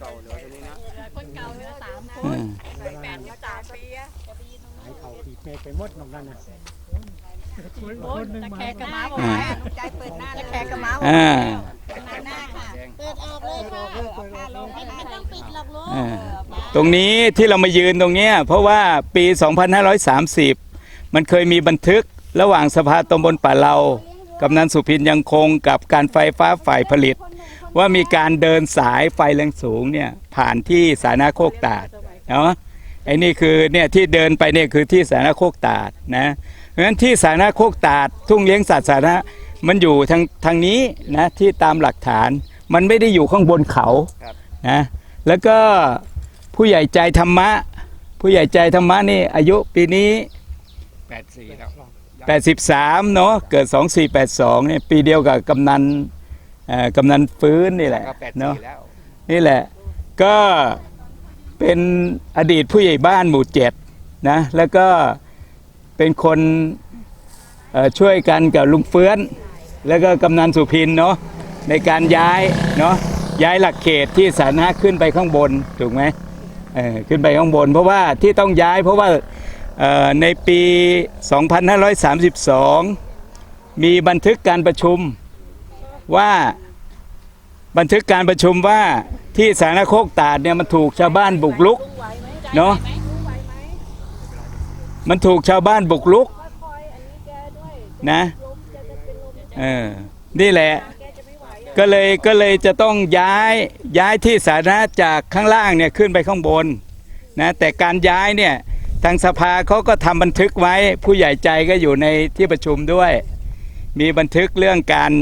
เก่าเลยตัวนี้นะคนเก่าเหลือสามคอืนมแปดสิบสามปีอะหายเขาปีเมฆไปหมดนอกนั้นนะโอ้ยตะแคงกระม้าบอกอ่าไว้ใจเปิดหน้าตะแคงกระม้าบอกอ่าหน้าค่ะ เปิดออกเลยค่ะเอาผ้าลงไม่ต้องปิดหรอกลูกอ่าตรงนี้ที่เรามายืนตรงเนี้ยเพราะว่าปี 2530 มันเคยมีบันทึกระหว่างสภาตำบลป่าเรา กำนันสุพินยังคงกับการไฟฟ้าฝ่ายผลิต ว่ามีการเดินสายไฟแรงสูงเนี่ยผ่านที่สาธาโคกตาดเนาะไอ้นี่คือเนี่ยที่เดินไปเนี่ยคือที่สาธาโคกตาดนะเพราะฉะนั้นที่สาธาโคกตาด ทุ่งเลี้ยงสัตว์สาธารณะมันอยู่ทางทางนี้นะที่ตามหลักฐานมันไม่ได้อยู่ข้างบนเขานะแล้วก็ผู้ใหญ่ใจธรรมะ ผู้ใหญ่ใจธรรมะนี่อายุปีนี้แปดสี่แล้ว 83 เนาะเกิด 2482เนี่ยปีเดียวกับกำนันเอ่อกำนันฟื้นนี่แหละก็แปดเนาะสี่แล้วนี่แหละก็เป็นอดีตผู้ใหญ่บ้านหมู่เจ็ดนะแล้วก็เป็นคนเอ่อช่วยกันกับลุงเฟื้อน แล้วก็กำนันสุพินเนาะในการย้ายเนาะย้ายหลักเขตที่สาธารณะขึ้นไปข้างบนถูกไหมเออขึ้นไปข้างบน เพราะว่าที่ต้องย้ายเพราะว่าเอ่อ ในปี 2532 มีบันทึกการประชุมว่าบันทึกการประชุมว่าที่สาธารโคกตาดเนี่ยมันถูกชาวบ้านบุกรุกเนาะมันถูกชาวบ้านบุกรุกนะเออนี่แหละก็เลยก็เลยจะต้องย้ายย้ายที่สาธารณะจากข้างล่างเนี่ยขึ้นไปข้างบนนะแต่การย้ายเนี่ย ทางสภาเขาก็ทำบันทึกไว้ ผู้ใหญ่ใจก็อยู่ในที่ประชุมด้วย มีบันทึกเรื่องการ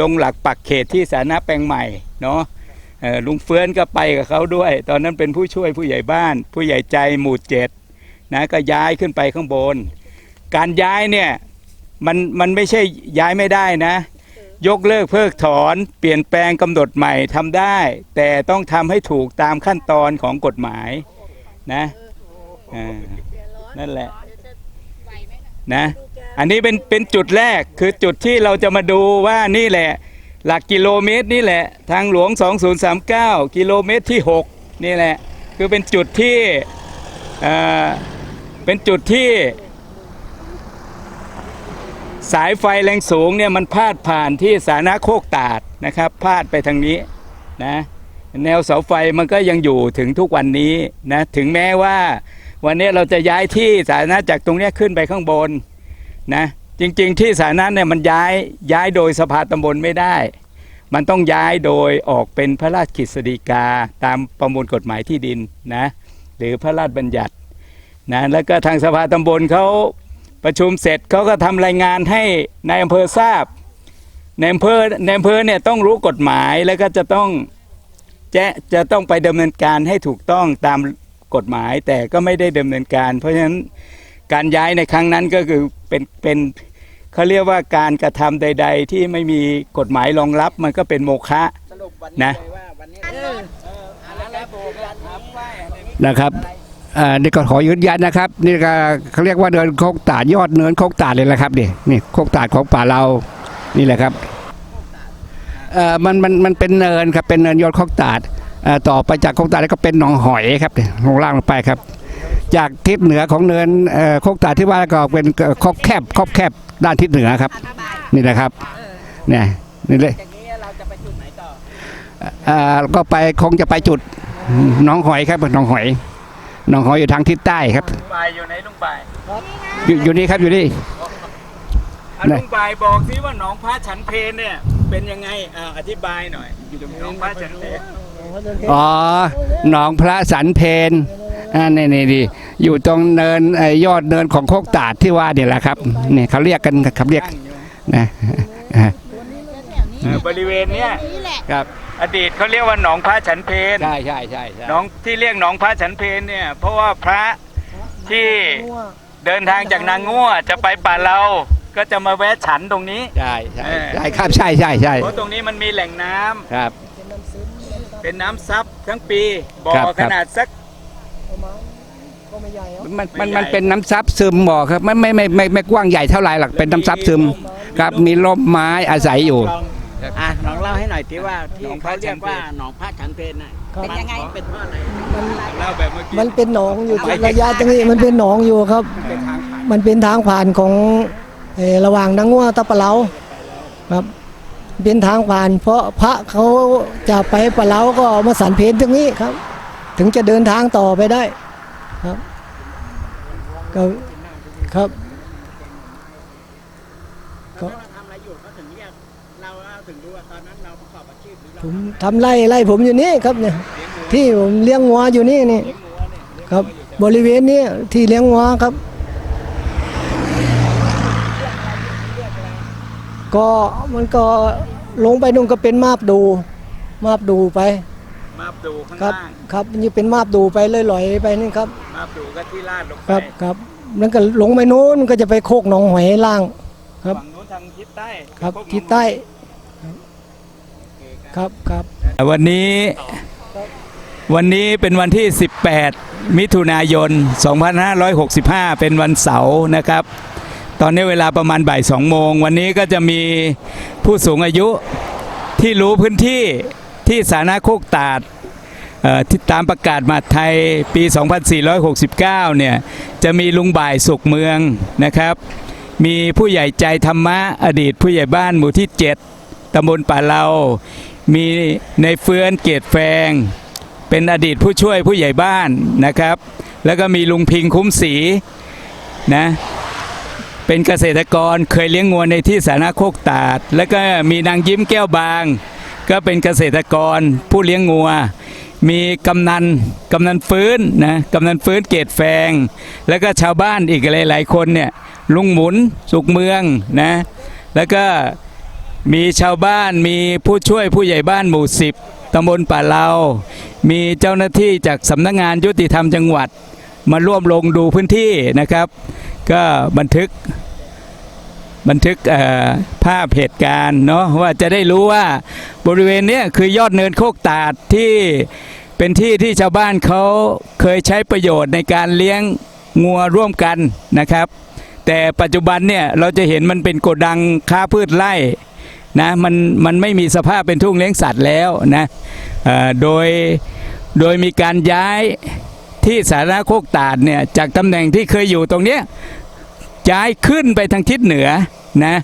ลงหลักปักเขตที่สาธารณะแปลงใหม่เนาะลุงเฟื้อนก็ไปกับเขาด้วย ตอนนั้นเป็นผู้ช่วยผู้ใหญ่บ้าน ผู้ใหญ่ใจหมู่เจ็ดนะก็ย้ายขึ้นไปข้างบน การย้ายเนี่ยมันมันไม่ใช่ย้ายไม่ได้นะ ยกเลิกเพิกถอนเปลี่ยนแปลงกำหนดใหม่ทำได้ แต่ต้องทำให้ถูกตามขั้นตอนของกฎหมายนะ อ่านั่นแหละนะอันนี้เป็นเป็นจุดแรกคือจุดที่เราจะมาดูว่านี่แหละ หลักกิโลเมตรนี่แหละ ทางหลวง 2039 กิโลเมตรที่ 6 นี่แหละ คือเป็นจุดที่เอ่อเป็นจุดที่ สายไฟแรงสูงเนี่ยมันพาดผ่านที่สาธารณโคกตาดนะครับพาดไปทางนี้นะแนวเสาไฟมันก็ยังอยู่ถึงทุกวันนี้นะถึงแม้ว่า วันนี้เราจะย้ายที่สาธารณะจากตรงนี้ขึ้นไปข้างบนนะจริง ๆ ที่สาธารณะเนี่ยมันย้ายย้ายโดยสภาตำบลไม่ได้ มันต้องย้ายโดยออกเป็นพระราชกฤษฎีกาตามประมวลกฎหมายที่ดินนะหรือพระราชบัญญัตินะแล้วก็ทางสภาตำบลเขาประชุมเสร็จเขาก็ทำรายงานให้ในายอำเภอทราบในอำเภอในอำเภอเนี่ยต้องรู้กฎหมายแล้วก็จะต้องแจะจะต้องไปดำเนินการให้ถูกต้องตาม กฎหมายแต่ก็ไม่ได้ดำเนินการ เพราะฉะนั้นการย้ายในครั้งนั้นก็คือเป็นเป็นเขาเรียกว่าการกระทำใด ๆ ที่ไม่มีกฎหมายรองรับมันก็เป็นโมฆะนะนะครับนี่ก็ขอยืนยันนะครับ นี่ก็เขาเรียกว่าเดินโคกตาดยอดเนินโคกตาดเลยแหละครับนี่นี่โคกตาดของป่าเรานี่แหละครับเออมันมันมันเป็นเนินครับเป็นเนินยอดโคกตาด ต่อไปจากโคกตาดแล้วก็เป็นหนองหอยครับนี่ลงล่างลงไปครับ จากทิศเหนือของเนินเอ่อโคกตาดที่ว่าก็เป็นคอกแคบคอกแคบด้านทิศเหนือครับนี่นะครับเนี่ยนี่เลยอย่างนี้เราจะไปจุดไหนต่ออ่าก็ไปคงจะไปจุดหน้องหอยครับหน้องหอยหน้องหอยอยู่ทางทิศใต้ครับบายอยู่ไหนลุงบายอยู่อยู่นี่ครับอยู่นี่อะลุงบายบอกสิว่าหนองพระฉันเพนเนี่ยเป็นยังไงอ่าอธิบายหน่อยหนองพระฉันเพน อ๋อหนองพระสันเพนอ่านี่นี่ดีอยู่ตรงเนินเอ่อยอดเนินของโคกตาดที่ว่าเนี่ยแหละครับนี่เขาเรียกกันครับเรียกตั้งอยู่นะอ่าเออบริเวณเนี้ยครับอดีตเขาเรียกว่าหนองพระฉันเพนใช่ใช่ใช่ใช่หนองที่เรียกหนองพระฉันเพนเนี่ย เพราะว่าพระที่เดินทางจากนางงั่วจะไปป่าเราก็จะมาแวะฉันตรงนี้ใช่ใช่เออใช่ครับใช่ใช่ใช่เพราะตรงนี้มันมีแหล่งน้ำครับ เป็นน้ำซับทั้งปีบ่อครับคขรับนาดสักมันมันไม่ใหญ่มันเป็นน้ำซับซึมบ่อครับไม่ไม่ไม่ไม่ไม่กว้างใหญ่เท่าไหร่หรอกเป็นน้ำซับซึมครับมีร่มไม้อาศัยอยู่ อะลองเล่าให้หน่อยที่ว่าที่หนองพระเขาเรียกฉันเพลว่าหนองพระฉันเพลน่ะเป็นยังไงเป็นเพราะอะไรเล่าแบบเมื่อกี้มันเป็นหนองอยู่ระยะตรงนี้มันเป็นหนองอยู่ครับมันเป็นทางผ่านของเอ่อระหว่างนางงัวตะปะเหลาครับ เป็นทางผ่าน เพราะพระเขาจะไปปะเหลาก็มาสันเพนตรงนี้ครับ ถึงจะเดินทางต่อไปได้ครับก็ครับตอนนั้นเราทำอะไรอยู่เขาถึงเรียกเราถึงรู้ว่าตอนนั้นเราประกอบอาชีพหรือเราผมทำไร่ไร่ผมอยู่นี่ครับเนี่ยที่ผมเลี้ยงงัวอยู่นี่นี่ครับบริเวณนี้ที่เลี้ยงงัวครับ ก็มันก็ลงไปนู่นก็เป็นมาบดู มาบดูไปมาบดูข้างครับล่างครับนี่เป็นมาบดูไปเลยลอยๆไปนี่ครับมาบดูก็ที่ลาดลงไปครับครับแล้วก็ลงไปนู้นก็จะไปโคกหนองหอยล่าง ครับ ฝั่งนู้นทางทิศใต้ครับพวกทิศใต้ครับครับ วันนี้วันนี้เป็นวันที่ 18 มิถุนายน 2565 เป็นวันเสาร์นะครับ ตอนนี้เวลาประมาณบ่าย2โมง วันนี้ก็จะมีผู้สูงอายุที่รู้พื้นที่ที่สาธารณโคกตาดที่ตามประกาศมาไทยปี 2469 เนี่ย จะมีลุงบ่ายสุขเมืองนะครับ มีผู้ใหญ่ใจธรรมะอดีตผู้ใหญ่บ้านหมู่ที่ 7ตำบลป่าเลามีในเฟือนเกตแฟง เป็นอดีตผู้ช่วยผู้ใหญ่บ้านนะครับ แล้วก็มีลุงพิงคุ้มศรีนะ เป็นเกษตรกรเคยเลี้ยงงัวในที่สาธารณโคกตาด แล้วก็มีนางยิ้มแก้วบาง ก็เป็นเกษตรกรผู้เลี้ยงงัว มีกำนันกำนันฟื้นนะกำนันฟื้นเกตแฟง แล้วก็ชาวบ้านอีกหลาย ๆ คนเนี่ยลุงหมุนสุขเมืองนะแล้วก็มีชาวบ้านมีผู้ช่วยผู้ใหญ่บ้านหมู่สิบตำบลป่าเลามีเจ้าหน้าที่จากสำนักงานยุติธรรมจังหวัด มาร่วมลงดูพื้นที่นะครับ ก็บันทึกบันทึกภาพเหตุการณ์เนาะว่าจะได้รู้ว่าบริเวณนี้คือยอดเนินโคกตาดที่เป็นที่ที่ชาวบ้านเขาเคยใช้ประโยชน์ในการเลี้ยงงัวร่วมกันนะครับ แต่ปัจจุบันเนี่ยเราจะเห็นมันเป็นโกดังค้าพืชไร่นะมันมันไม่มีสภาพเป็นทุ่งเลี้ยงสัตว์แล้วนะโดยโดยมีการย้าย ที่สาธารณโคกตาดเนี่ยจากตำแหน่งที่เคยอยู่ตรงเนี้ยย้ายขึ้นไปทางทิศเหนือนะ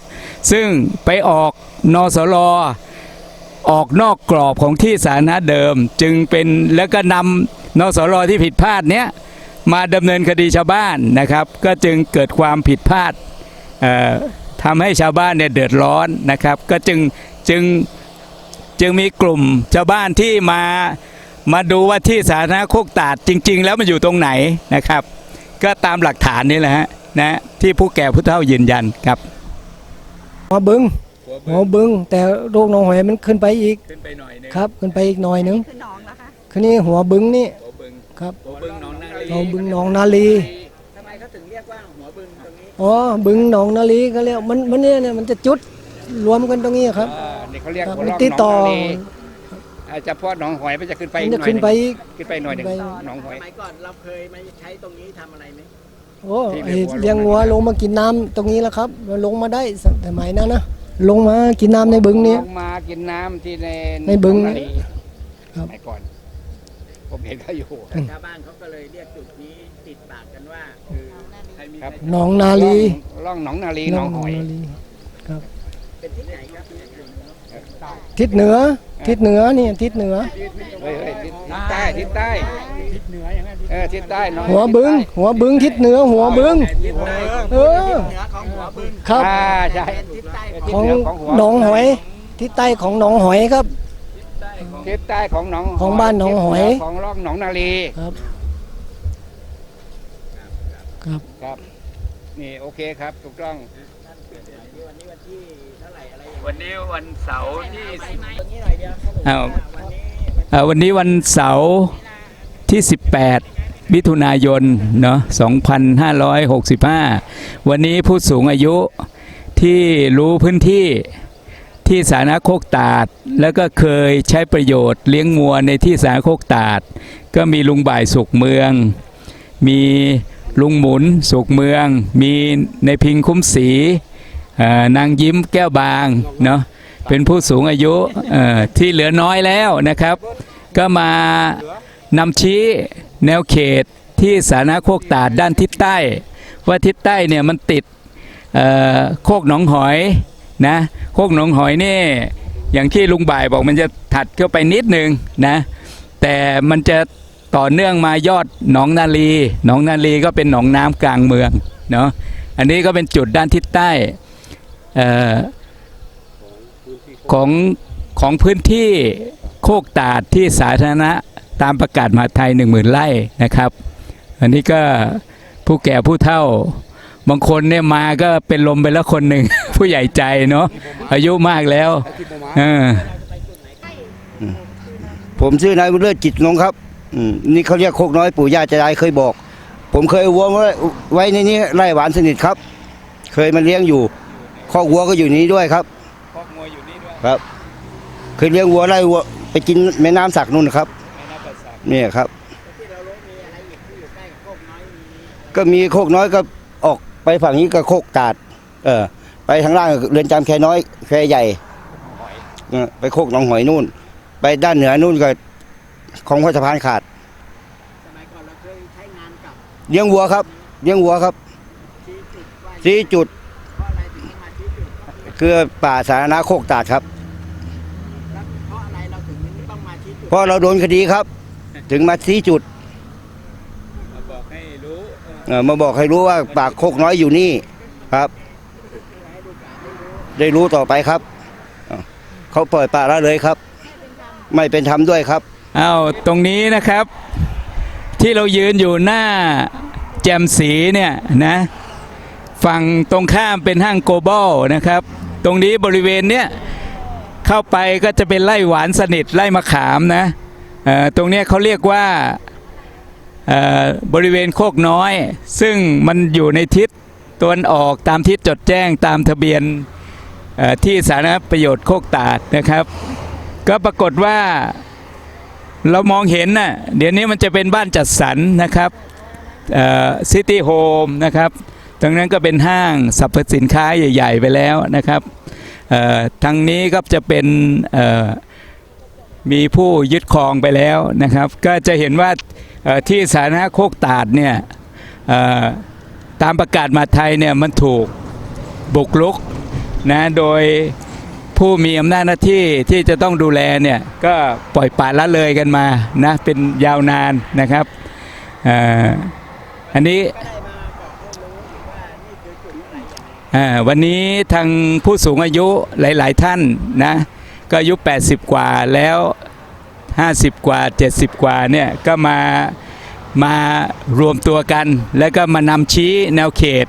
ซึ่งไปออกนสลอออกนอกกรอบของที่สาธารณะเดิม จึงเป็นแล้วก็นำนสลอที่ผิดพลาดเนี้ยมาดำเนินคดีชาวบ้านนะครับ ก็จึงเกิดความผิดพลาดทำให้ชาวบ้านเนี่ยเดือดร้อนนะครับ ก็จึงจึงจึงมีกลุ่มชาวบ้านที่มา มาดูว่าที่สาธารณะโคกตาดจริง ๆ แล้วมันอยู่ตรงไหนนะครับ ก็ตามหลักฐานนี่แหละฮะนะที่ผู้แก่ผู้เฒ่ายืนยันครับหัวบึงหัวบึง แต่โรคหนองหอยมันขึ้นไปอีกขึ้นไปหน่อยนึงครับขึ้นไปอีกหน่อยนึงคือหนองนะคะคือนี่หัวบึงนี่หัวบึงครับหัวบึงหนองนาลีหัวบึงหนองนาลีทำไมเขาถึงเรียกว่าหัวบึงตรงนี้อ๋อบึงหนองนาลีก็เรียกมันมันเนี่ยเนี่ยมันจะจุดรวมกันตรงนี้ครับอ่านี่เขาเรียกครับหัวมันลอกติดหนต่อ องนาลีอาจจะเพราะหนองหอยมันจะขึ้นไปมันอีกจะหน่อยขึ้นหไปนึ่งอีก ขึ้นไปหน่อยหนึ่งขึ้นไป หนองหสอยมัยก่อนเราเคยมาใช้ตรงนี้ทำอะไรไหมโอ้ที่ไอ้เลี้ยงวัวเลี้ยงวัวลงมากินน้ำตรงนี้แล้วครับมันลงมาได้สมัยนั้นนะลงมากินน้ำในบึงนี้ ลงมากินน้ำที่ในในบึงหนอนาลีครับ สมัยก่อน ผมเห็นเขาอยู่ชาวบ้านเขาก็เลยเรียกจุดนี้ติดปากกันว่าคือใครมีครับ ใครหนองนาลีร่องหนองนาลีหนองหอย นาลี เป็นที่ไหนครับ ทิศเหนือ ทิศเหนือนี่ทิศเหนือ เฮ้ยเฮ้ยทิศใต้ทิศใต้ทิศเหนืออย่างนั้นเออทิศใต้หนองหัวบึง หัวบึงทิศเหนือ หัวบึง ทิศใต้เออเหนือของหัวบึงครับ อ่าใช่เป็นทิศใต้ขขอองงทิศเหนือของหัวหนองหอย ทิศใต้ของหนองหอยครับ ทิศใต้ของหนองของบ้านหนองหอย ทิศเนืของร่องหนองนาลีครับครับ ครับ นี่โอเคครับถูกต้อง วันนี้วันที่เท่าไหร่อะไรอย่างเงี้ยวันนี้วันเสาร์ที่ตรงนี้หน่อยเดียวเขาบอกอ้าวว่าวันนี้เอ่อวันนี้วันเสาร์ที่ 18 มิถุนายนเนาะ2565 วันนี้ผู้สูงอายุที่รู้พื้นที่ที่สาธารณโคกตาด แล้วก็เคยใช้ประโยชน์เลี้ยงงัวในที่สาธารณโคกตาด ก็มีลุงบ่ายสุขเมือง มีลุงหมุนสุขเมือง มีในพิงคุ้มศรีเอ่อ นางยิ้มแก้วบางเนาะเป็นผู้สูงอายุที่เหลือน้อยแล้วนะครับ ก็มานำชี้แนวเขตที่สาธารณโคกตาดด้านทิศใต้ ว่าทิศใต้เนี่ยมันติดโคกหนองหอยนะโคกหนองหอยนี่อย่างที่ลุงบ่ายบอกมันจะถัดเข้าไปนิดนึงนะแต่มันจะต่อเนื่องมายอดหนองนาลีหนองนาลีก็เป็นหนองน้ำกลางเมืองเนาะอันนี้ก็เป็นจุดด้านทิศใต้ ของของพื้นที่โคกตาดที่สาธารณะตามประกาศมหาไทย 1 0,000ไร่นะครับ อันนี้ก็ผู้แก่ผู้เฒ่า บางคนเนี่ยมาก็เป็นลมไปแล้วคนหนึ่ง ผู้ใหญ่ใจเนาะอายุมากแล้วเออผมชื่อนายบุญเลิศจิตนงครับนี่เขาเรียกโคกน้อยปู่ย่าจะได้เคยบอก ผมเคยวัวไว้ไว้ในนี้ไร่หวานสนิทครับ เคยมาเลี้ยงอยู่ คอกวัวก็อยู่นี้ด้วยครับครับเคยเลี้ยงวัวไล่วัวไปกินแม่น้ำสักนู่นครับเนี่ยครับที่เรารู้มีอะไรอีกที่อยู่ใกล้กับโคกน้อยมีก็มีโคกน้อยก็ออกไปฝั่งนี้ก็โคกตาด เออ ไปทางล่างก็เรือนจำแค่น้อยแค่ใหญ่เออไปโคกหนองหอยนู่น ไปด้านเหนือนู่นก็ของพระสะพานขาดสมัยก่อนเราเคยใช้งานกับเลี้ยงวัวครับเลี้ยงวัวครับชี้จุด คือป่าสาธารณะโคกตาดครับ แล้วเพราะอะไรเราถึงต้องมาชี้จุดเพราะเราโดนคดีครับ ถึงมาชี้จุดบอกให้รู้เอ่อมาบอกให้รู้ว่าป่าโคกน้อยอยู่นี่ครับ ได้รู้ต่อไปครับเอ้าเขาปล่อยป่าละเลยครับ ไม่เป็นธรรมด้วยครับเอาตรงนี้นะครับ ที่เรายืนอยู่หน้าแจมสีเนี่ยนะฝั่งตรงข้ามเป็นห้างโกลบอลนะครับ ตรงนี้บริเวณเนี้ยเข้าไปก็จะเป็นไร่หวานสนิทไร่มะขามนะตรงนี้เขาเรียกว่าบริเวณโคกน้อย ซึ่งมันอยู่ในทิศตะวันออกตามทิศจดแจ้งตามทะเบียนที่สาธารณประโยชน์โคกตาดนะครับ ก็ปรากฏว่าเรามองเห็นน่ะเดี๋ยวนี้มันจะเป็นบ้านจัดสรรนะครับซิตี้โฮมนะครับ ตรงนั้นก็เป็นห้างสรรพสินค้าใหญ่ ๆ ไปแล้วนะครับทางนี้ก็จะเป็นมีผู้ยึดครองไปแล้วนะครับ ก็จะเห็นว่าที่สาธารณะโคกตาดเนี่ยตามประกาศมาไทยเนี่ยมันถูกบุกรุกนะโดยผู้มีอำนาจหน้าที่ที่จะต้องดูแลเนี่ยก็ปล่อยปละละเลยกันมานะเป็นยาวนานนะครับออันนี้อ่า วันนี้ทางผู้สูงอายุหลาย ๆ ท่านนะก็อายุ 80 กว่าแล้ว 50 กว่า 70 กว่าเนี่ยก็มามารวมตัวกัน แล้วก็มานำชี้แนวเขต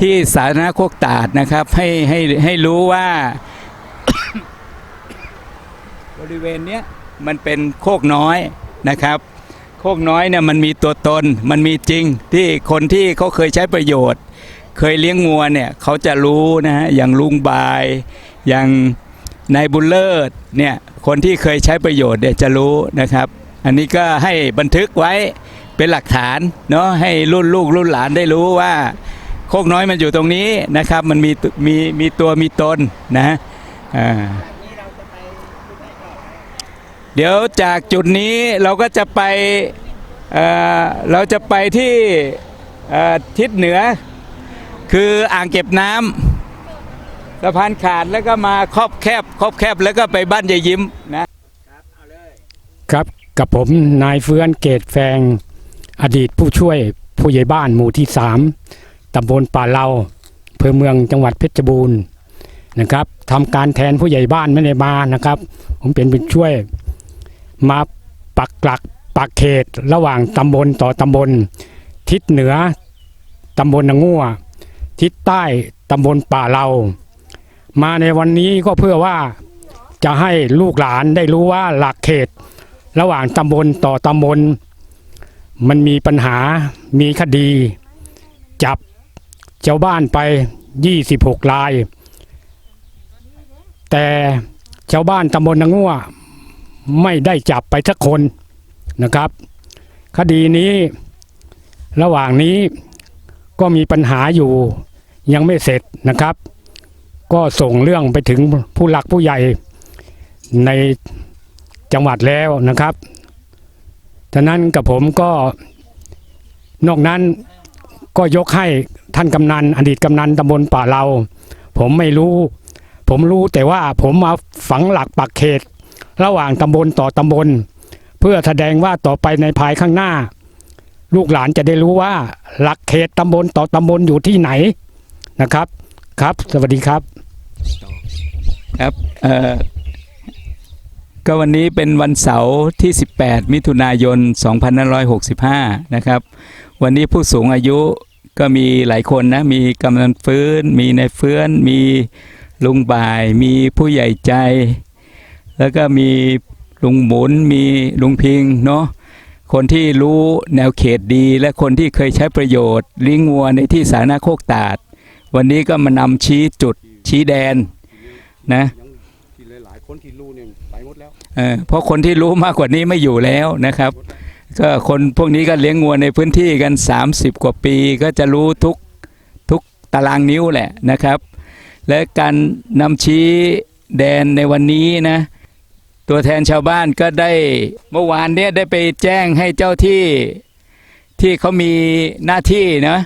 ที่สาธารณโคกตาดนะครับให้ให้ให้รู้ว่า บริเวณเนี้ยมันเป็นโคกน้อยนะครับโคกน้อยเนี่ยมันมีตัวตนมันมีจริงที่คนที่เขาเคยใช้ประโยชน์ เคยเลี้ยงงัวเนี่ยเขาจะรู้นะฮะอย่างลุงบายอย่างนายบุญเลิศเนี่ยคนที่เคยใช้ประโยชน์เนี่ยจะรู้นะครับ อันนี้ก็ให้บันทึกไว้เป็นหลักฐานเนาะให้รุ่นลูกรุ่นหลานได้รู้ว่า โคกน้อยมันอยู่ตรงนี้นะครับ มันมีมีมีตัวมีตนนะอ่าเดี๋ยวจากจุดนี้เราก็จะไปเออเราจะไปที่ทิศเหนือ คืออ่างเก็บน้ำสะพานขาดแล้วก็มาครอบแคบครอบแคบแล้วก็ไปบ้านยายยิ้มนะครับกับผมนายเฟื่อนเกตแฟง อดีตผู้ช่วยผู้ใหญ่บ้านหมู่ที่สามตำบลป่าเลาอำเภอเมืองจังหวัดเพชรบูรณ์นะครับทำการแทนผู้ใหญ่บ้านไม่ได้มานะครับ ผมเป็นผู้ช่วยมาปักหลักปักเขตระหว่างตำบลต่อตำบล ทิศเหนือตำบลนางงัว ทิศใต้ตำบลป่าเลามาในวันนี้ก็เพื่อว่าจะให้ลูกหลานได้รู้ว่าหลักเขต ระหว่างตำบลต่อตำบล มันมีปัญหามีคดี จับชาวบ้านไป 26 ราย แต่ชาวบ้านตำบลนางงัวไม่ได้จับไปสักคนนะครับ คดีนี้ระหว่างนี้ ก็มีปัญหาอยู่ยังไม่เสร็จนะครับ ก็ส่งเรื่องไปถึงผู้หลักผู้ใหญ่ในจังหวัดแล้วนะครับดังนั้นกับผมก็นอกนั้นก็ยกให้ท่านกำนันอดีตกำนันตำบลป่าเรา ผมไม่รู้ ผมรู้แต่ว่าผมมาฝังหลักปักเขต ระหว่างตำบลต่อตำบล เพื่อแสดงว่าต่อไปในภายข้างหน้า ลูกหลานจะได้รู้ว่า หลักเขตตำบลต่อตำบลอยู่ที่ไหนนะครับ ครับ สวัสดีครับ ครับเอ่อก็วันนี้เป็นวันเสาร์ที่ 18 มิถุนายน 2565 นะครับ วันนี้ผู้สูงอายุก็มีหลายคนนะ มีกำนันฟื้น มีนายเฟื้น มีลุงบ่าย มีผู้ใหญ่ใจ แล้วก็มีลุงหมุน มีลุงพิงเนาะ คนที่รู้แนวเขตดี และคนที่เคยใช้ประโยชน์เลี้ยงวัวในที่สาธารณะโคกตาด วันนี้ก็มานำชี้จุดชี้แดนนะที่หลายๆคนที่รู้เนี่ยไปหมดแล้วเออเพราะคนที่รู้มากกว่านี้ไม่อยู่แล้วนะครับ ก็คนพวกนี้ก็เลี้ยงงัวในพื้นที่กัน 30 กว่าปีก็จะรู้ทุกทุกตารางนิ้วแหละนะครับ และการนำชี้แดนในวันนี้นะ ตัวแทนชาวบ้านก็ได้เมื่อวานเนี้ยได้ไปแจ้งให้เจ้าที่ที่เขามีหน้าที่นะ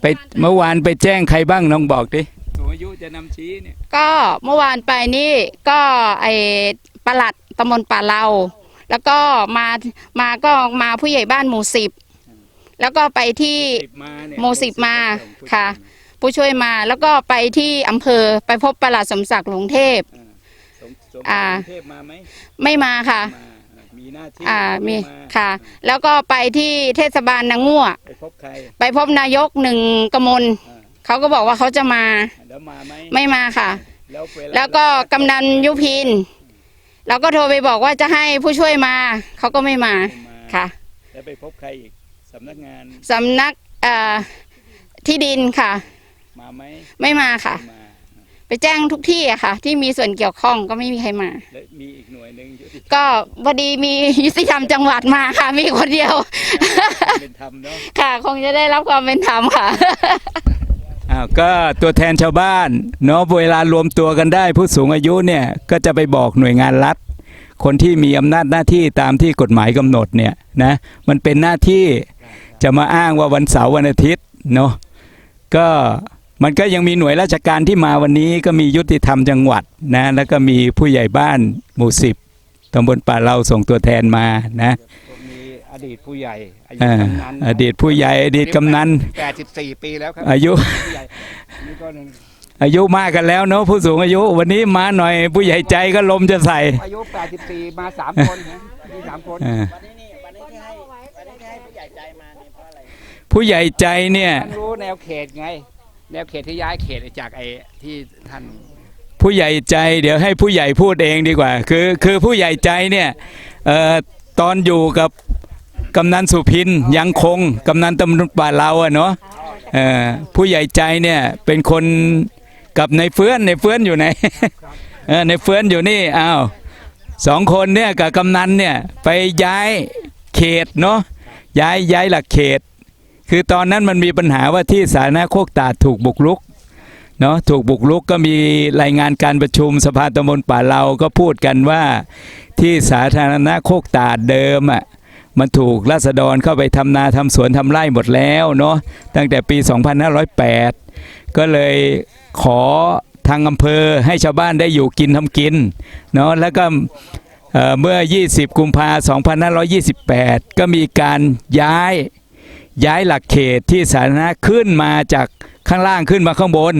ไปเมื่อวานไปแจ้งใครบ้างน้องบอกดิสูงอายุจะนำชี้เนี่ยก็เมื่อวานไปนี่ก็ไอ้ปลัดตำบลป่าเรา แล้วก็มามาก็มาผู้ใหญ่บ้านหมู่สิบแล้วก็ไปที่สิบมาเนี่ยโมสิบมาค่ะ ผู้ช่วยมาแล้วก็ไปที่อำเภอไปพบปลัดสมศักดิ์หลวงเทพส มสมอ่า กรุงเทพมาไหมไม่มาค่ะ มาอ่ามีหน้าที่อ่ามีาค่ะ แล้วก็ไปที่เทศบาลนางงั่วไปพบใครไปพบนายกหนึ่งกมลอ่าเขาก็บอกว่าเขาจะมาแล้วมาไหมไม่มาค่ะ แล้วเาแล้วก็กำนันยุพินเราก็โทรไปบอกว่าจะให้ผู้ช่วยมา เขาก็ไม่มาไม่มาค่ะแล้วไปพบใครอีกสำนักงานสำนักเอ่อที่ดินค่ะ มาไหมไม่มาค่ะ ไม่มา ไปแจ้งทุกที่อะค่ะ ที่มีส่วนเกี่ยวข้องก็ไม่มีใครมา แล้วมีอีกหน่วยหนึ่งยุติก็พอดีมียุติธรรมจังหวัดมาค่ะ มีคนเดียว เป็นธรรมเนาะ ค่ะ คงจะได้รับความเป็นธรรมค่ะ อ้าวก็ตัวแทนชาวบ้านเนาะเวลารวมตัวกันได้ผู้สูงอายุเนี่ยก็จะไปบอกหน่วยงานรัฐ คนที่มีอำนาจหน้าที่ตามที่กฎหมายกำหนดเนี่ยนะมันเป็นหน้าที่จะมาอ้างว่าวันเสาร์วันอาทิตย์เนาะก็ มันก็ยังมีหน่วยราชการที่มาวันนี้ก็มียุติธรรมจังหวัดนะแล้วก็มีผู้ใหญ่บ้านหมู่สิบตำบลป่าเราส่งตัวแทนมานะมีอดีตผู้ใหญ่อายุเอ่อกำนันอดีตผู้ใหญ่อดีตกำนัน84 ปีแล้วครับอายุผู้ใหญ่นี่ก็หนึ่งอายุมากกันแล้วเนาะผู้สูงอายุ วันนี้มาหน่อยผู้ใหญ่ใจก็ลมจะใส่อายุ84มา3คนนะมีสามคนเออวันนี้นี่วันนี้ที่ให้วันนี้ที่ให้ผู้ใหญ่ใจมาเนี่ยเพราะอะไรผู้ใหญ่ใจเนี่ยท่านรู้แนวเขตไง แนวเขตที่ย้ายเขตจากไอ้ที่ท่าน ผู้ใหญ่ใจเดี๋ยวให้ผู้ใหญ่พูดเองดีกว่า คือคือผู้ใหญ่ใจเนี่ยเอ่อตอนอยู่กับกำนันสุพินยังคงกำนันตำรวจป่าเราอะเนาะเอ่อผู้ใหญ่ใจเนี่ยเป็นคนกับในเฟื้อนในเฟื้อนอยู่ไหนเออในเฟื้อนอยู่นี่อ้าวสองคนเนี่ยกับกำนันเนี่ยไปย้ายเขตเนาะย้ายย้ายหลักเขต คือตอนนั้นมันมีปัญหาว่าที่สาธารณะโคกตาดถูกบุกรุกเนาะถูกบุกรุกก็มีรายงานการประชุมสภาตำบลป่าเราก็พูดกันว่าที่สาธารณะโคกตาดเดิมอะมันถูกราษฎรเข้าไปทำนาทำสวนทำไร่หมดแล้วเนาะตั้งแต่ปี 2508 ก็เลยขอทางอำเภอให้ชาวบ้านได้อยู่กินทำกินเนาะแล้วก็เอ่อเมื่อ 20 กุมภาพันธ์ 2528 ก็มีการย้าย ย้ายหลักเขตที่สาธารณะขึ้นมาจากข้างล่างขึ้นมาข้างบน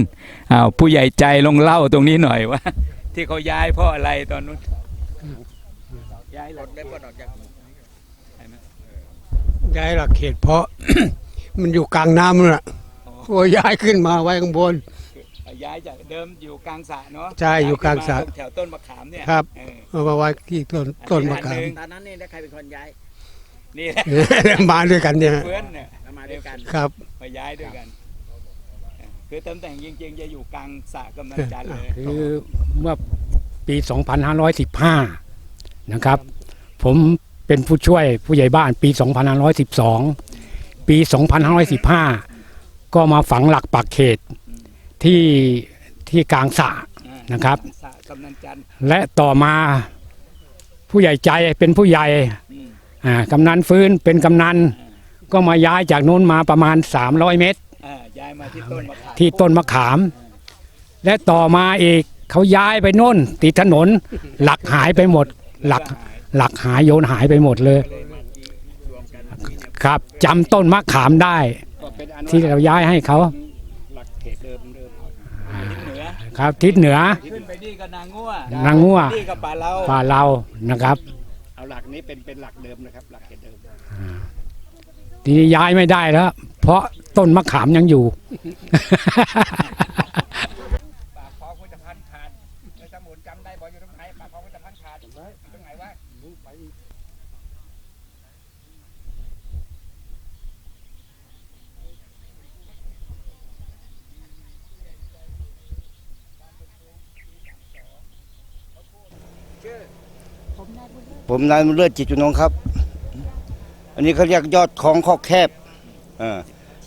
อ้าวผู้ใหญ่ใจลงเล่าตรงนี้หน่อยว่า ที่เขาย้ายเพราะอะไรตอนนู้นย้ายหลักได้ปลดออกจากย้ายหลักเขตเพราะ มันอยู่กลางน้ำนั่นแหละโอ้ย้ายขึ้นมาไว้ข้างบน ย้ายจากเดิมอยู่กลางสระเนาะใช่อยู่กลางสระย้ยขึ้นมตแถวต้นมะขามเนี่ยครับเออเอามาไว้ที่ต้นต้นมะขามตอนนั้นนี่ใครเป็นคนย้าย นี่แหละ มาด้วยกันเนี่ยเพื่อนเนี่ยเรามาด้วยกันครับ มาย้ายด้วยกัน คือตำแหน่งจริงๆจะอยู่กลางสระกำนันจันทร์เลยคือเมื่อปี 2515 นะครับ ผมเป็นผู้ช่วยผู้ใหญ่บ้านปี 2512 ปี 2515 ก็มาฝังหลักปักเขตที่ที่กลางสระนะครับสระกำนันจันทร์และต่อมาผู้ใหญ่ใจเป็นผู้ใหญ่ อืมอ่ากำนันฟื้นเป็นกำนันก็มาย้ายจากโน้นมาประมาณ 300 เมตร อ่าย้ายมาที่ต้นมะขามที่ต้นมะขาม และต่อมาอีกเขาย้ายไปโน่นติดถนน หลักหายไปหมด หลักหลักหายโยนหายไปหมดเลย ครับจำต้นมะขามได้ ก็เป็นอันที่เราย้ายให้เขาหลักเขตเดิมเดิมเหนือครับทิศเหนือ ขึ้นไปนี่ก็นางงัวนางงัว นี่ก็ป่าเราป่าเรานะครับเอา หลักนี้เป็นเป็นหลักเดิมนะครับ หลักเขตเดิมทีนี้ย้ายไม่ได้แล้ว เพราะต้นมะขามยังอยู่ ปากคลองพุทธพันธ์ขาดในสมุนจำได้บอกอยู่ตรงไหนปากคลองพุทธพันธ์ขาดอยู่ตรงไหนวะ ผมนายบุญเลิศจิตจุนงครับ อันนี้เขาเรียกยอดคลองคอกแคบเออ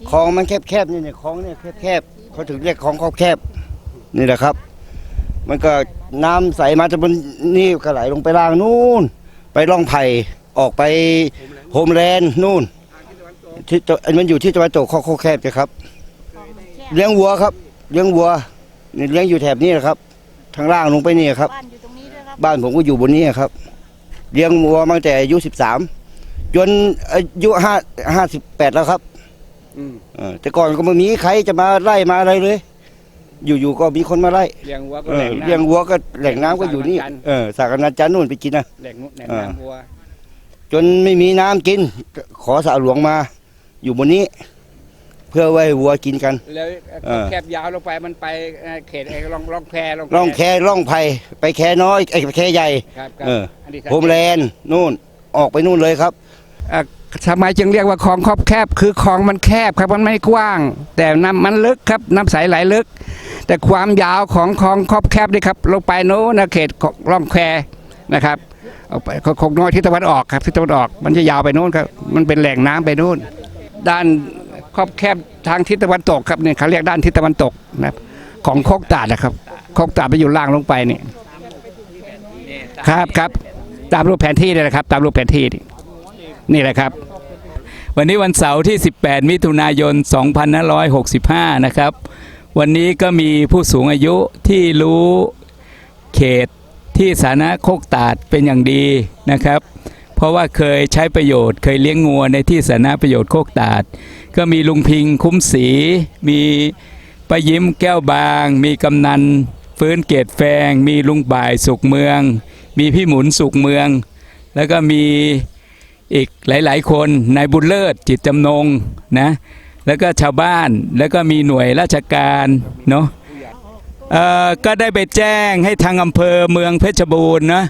คลองมันแคบแคบๆนี่เนี่ยคลองเนี่ยแคบแคบๆเขาถึงเรียกคลองคอกแคบนี่แหละครับ มันก็น้ำใสมาจากบนนี่ก็ไหลลงไปล่างนู่น ไปร่องไผ่ออกไปโฮมแลนด์นู่นที่ตะอันมันอยู่ที่จังหวัดตกคอกคอกแคบจ้ะครับ เลี้ยงวัวครับ เลี้ยงวัวนี่เลี้ยงอยู่แถบนี้แหละครับ ทางล่างลงไปนี่ครับ บ้านอยู่ตรงนี้ด้วยครับบ้านผมก็อยู่บนนี้ครับ เลี้ยงวัวมาตั้งแต่อายุสิบสามจนอายุห้าห้าสิบแปดแล้วครับอืมเออแต่ก่อนก็ไม่มีใครจะมาไล่มาอะไรเลย อยู่ๆก็มีคนมาไล่เลี้ยงวัวก็เอแหอล่งน้ำ เลี้ยงวัวก็แหล่งน้ำก็อยู่นี่สากน้ำจันทร์ เออสากน้ำจันทร์นู่นไปกินนะ แหล่งนู้นแหล่งอ่าน้ำวัวจนไม่มีน้ำกินก็ขอสาหลวงมา อยู่บนนี้ เพื่อไว้ให้วัวกินกัน แล้วเออ แคบยาวลงไปมันไปเอ่อเขตไอ้ร่องร่องแพร่ร่องแคร่องไผ่ไปแคน้อยไอ้แคใหญ่ ครับครับเออ อันนี้โฮมแลนด์นู่นออกไปนู่นเลยครับ เอ่อทำไมจึงเรียกว่าคลองครอบแคบคือคลองมันแคบครับมันไม่กว้าง แต่น้ำมันลึกครับน้ำใสไหลลึก แต่ความยาวของคลองครอบแคบนี่ครับลงไปโน้นนะเขตของร่องแควนะครับออกไปคงน้อยทิศตะวันออกครับทิศตะวันออก มันจะยาวไปโน้นครับมันเป็นแหล่งน้ำไปโน้น ด้าน ครอบแคบทางทิศตะวันตกครับเนี่ยเขาเรียกด้านทิศตะวันตกนะครับของโคกตาดนะครับโคกตาดไปอยู่ล่างลงไปนี่ครับครับตามรูปแผนที่เลยนะครับ ตามรูปแผนที่นี่นี่แหละครับ วันนี้วันเสาร์ที่ 18 มิถุนายน 2565 นะครับ วันนี้ก็มีผู้สูงอายุที่รู้เขตที่สาธารณะโคกตาดเป็นอย่างดีนะครับ เพราะว่าเคยใช้ประโยชน์เคยเลี้ยงงัวในที่สาธารณะประโยชน์โคกตาด ก็มีลุงพิงคุ้มศรีมีป้ายิ้มแก้วบาง มีกำนันฟื้นเกตแฟง มีลุงบ่ายสุขเมือง มีพี่หมุนสุขเมือง แล้วก็มีอีกหลาย ๆ คนนายบุญเลิศจิตจำนงนะแล้วก็ชาวบ้านแล้วก็มีหน่วยราชการเนาะก็ได้ไปแจ้งให้ทางอำเภอเมืองเพชรบูรณ์นะ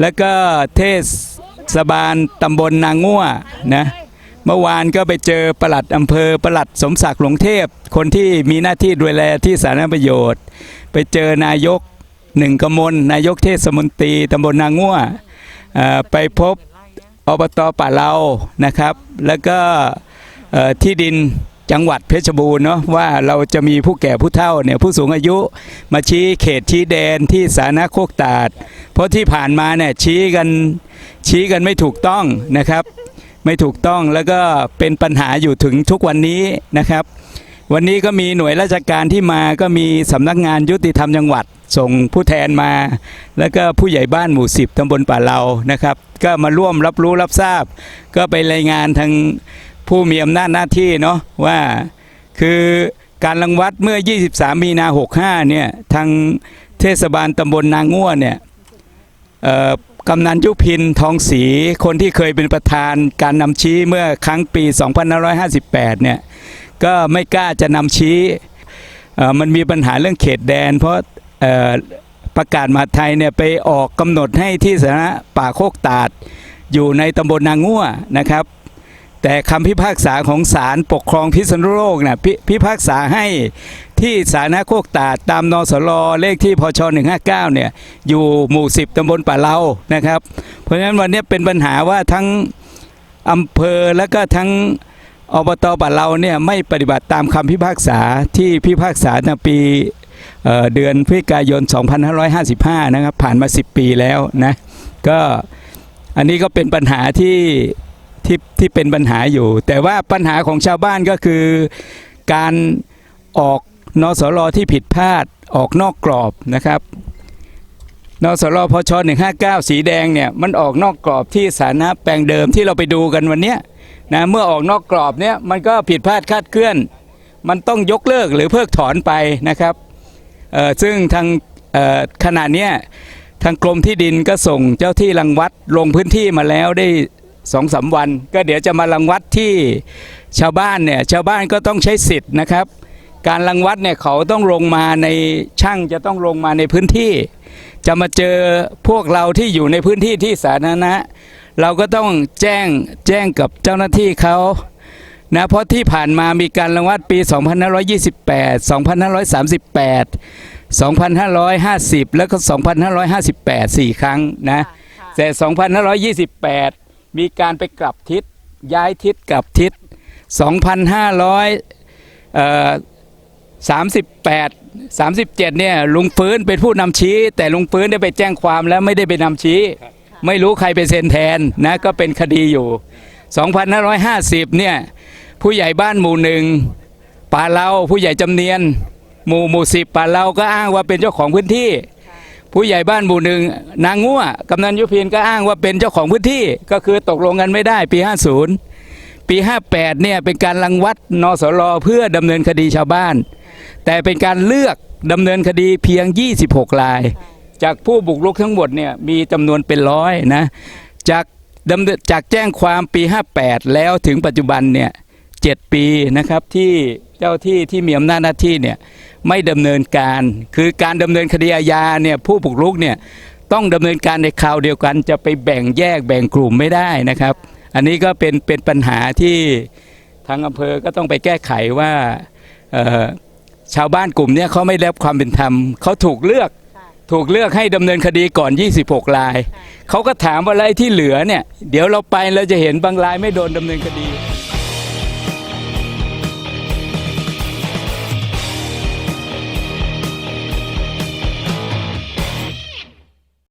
แล้วก็เทศบาลตำบลนางง่วนะ เมื่อวานก็ไปเจอปลัดอำเภอปลัดสมศักดิ์หลวงเทพ คนที่มีหน้าที่ดูแลที่สาธารณประโยชน์ ไปเจอนายกหนึ่งกมลนายกเทศมนตรีตำบลนางง่วไปพบอบตป่าเรานะครับ แล้วก็ที่ดินจังหวัดเพชรบูรณ์เนาะว่าเราจะมีผู้แก่ผู้เฒ่าเนี่ยผู้สูงอายุมาชี้เขตชี้แดนที่สาธารณโคกตาด เพราะที่ผ่านมาเนี่ยชี้กันชี้กันไม่ถูกต้องนะครับ ไม่ถูกต้องแล้วก็เป็นปัญหาอยู่ถึงทุกวันนี้นะครับ วันนี้ก็มีหน่วยราชการที่มาก็มีสำนักงานยุติธรรมจังหวัด ส่งผู้แทนมา แล้วก็ผู้ใหญ่บ้านหมู่สิบตำบลป่าเรานะครับ ก็มาร่วมรับรู้รับทราบ ก็ไปรายงานทางผู้มีอำนาจหน้าที่เนาะว่าคือการรังวัดเมื่อ 23 มีนา65เนี่ยทางเทศบาลตำบลนางง่วเนี่ยเอ่อ กำนันยุพินทองศรีคนที่เคยเป็นประธานการนำชี้เมื่อครั้งปี 2558 เนี่ยก็ไม่กล้าจะนำชี้มันมีปัญหาเรื่องเขตแดน เพราะประกาศมหาไทยเนี่ยไปออกกำหนดให้ที่สาธารณะป่าโคกตาดอยู่ในตำบลนางงั่วนะครับ แต่คำพิพากษาของศาลปกครองพิษณุโลกนะพพิพากษาให้ที่สาธารณโคกตาดตามนสลเลขที่พช159เนี่ยอยู่หมู่10ตำบลป่าเลานะครับ เพราะฉะนั้นวันนี้เป็นปัญหาว่าทั้งอำเภอและก็ทั้งอบตป่าเราเนี่ยไม่ปฏิบัติตามคำพิพากษาที่พิพากษาในปีเอ่อเดือนพฤศจิกายน 2555 นะครับ ผ่านมา 10 ปีแล้วนะ ก็อันนี้ก็เป็นปัญหาที่ ที่ที่เป็นปัญหาอยู่ แต่ว่าปัญหาของชาวบ้านก็คือ การออกนสรที่ผิดพลาดออกนอกกรอบนะครับนสรพช159 สีแดงเนี่ยมันออกนอกกรอบที่สาธาระแปลงเดิมที่เราไปดูกันวันเนี้ยนะเมื่อออกนอกกรอบเนี่ยมันก็ผิดพลาดคาดเคลื่อน มันต้องยกเลิกหรือเพิกถอนไปนะครับเออซึ่งทางขณะเนี้ยทางกรมที่ดินก็ส่งเจ้าที่รังวัดลงพื้นที่มาแล้วได้ สองสามวัน ก็เดี๋ยวจะมารังวัดที่ชาวบ้านเนี่ยชาวบ้านก็ต้องใช้สิทธิ์นะครับ การรังวัดเนี่ยเขาต้องลงมาในช่างจะต้องลงมาในพื้นที่ จะมาเจอพวกเราที่อยู่ในพื้นที่ที่สาธารณะ เราก็ต้องแจ้งแจ้งกับเจ้าหน้าที่เขานะเพราะที่ผ่านมามีการรังวัดปี 2528 2538 2550 แล้วก็ 2558 4 ครั้งนะแต่ 2528 มีการไปกลับทิศย้ายทิศกลับทิศ 2,500เอ่อ38 37เนี่ยลุงฟื้นเป็นผู้นำชี้ แต่ลุงฟื้นได้ไปแจ้งความแล้วไม่ได้ไปนำชี้ ไม่รู้ใครไปเซ็นแทนนะก็เป็นคดีอยู่ 2550เนี่ยผู้ใหญ่บ้านหมู่หนึ่งป่าเราผู้ใหญ่จำเนียน หมู่หมู่สิบป่าเราก็อ้างว่าเป็นเจ้าของพื้นที่ ผู้ใหญ่บ้านหมู่หนึ่งนางงัวกำนันยุพินก็อ้างว่าเป็นเจ้าของพื้นที่ก็คือตกลงกันไม่ได้ปี 50 ปี 58เนี่ยเป็นการรังวัดนสรเพื่อดำเนินคดีชาวบ้าน แต่เป็นการเลือกดำเนินคดีเพียง 26 ราย จากผู้บุกรุกทั้งหมดเนี่ยมีจำนวนเป็นร้อยนะจากดำเนินจากแจ้งความปี 58 แล้วถึงปัจจุบันเนี่ย7ปีนะครับที่เจ้าที่ที่มีอำนาจหน้าที่เนี่ย ไม่ดำเนินการ คือการดำเนินคดีอาญาเนี่ยผู้บุกรุกเนี่ยต้องดำเนินการในคราวเดียวกันจะไปแบ่งแยกแบ่งกลุ่มไม่ได้นะครับ อันนี้ก็เป็นเป็นปัญหาที่ทางอำเภอก็ต้องไปแก้ไขว่าชาวบ้านกลุ่มเนี้ยเขาไม่ได้รับความเป็นธรรมเขาถูกเลือกถูกเลือกให้ดำเนินคดีก่อน 26 ราย เขาก็ถามว่าแล้วไอ้ที่เหลือเนี่ย เดี๋ยวเราไปเราจะเห็นบางรายไม่โดนดำเนินคดี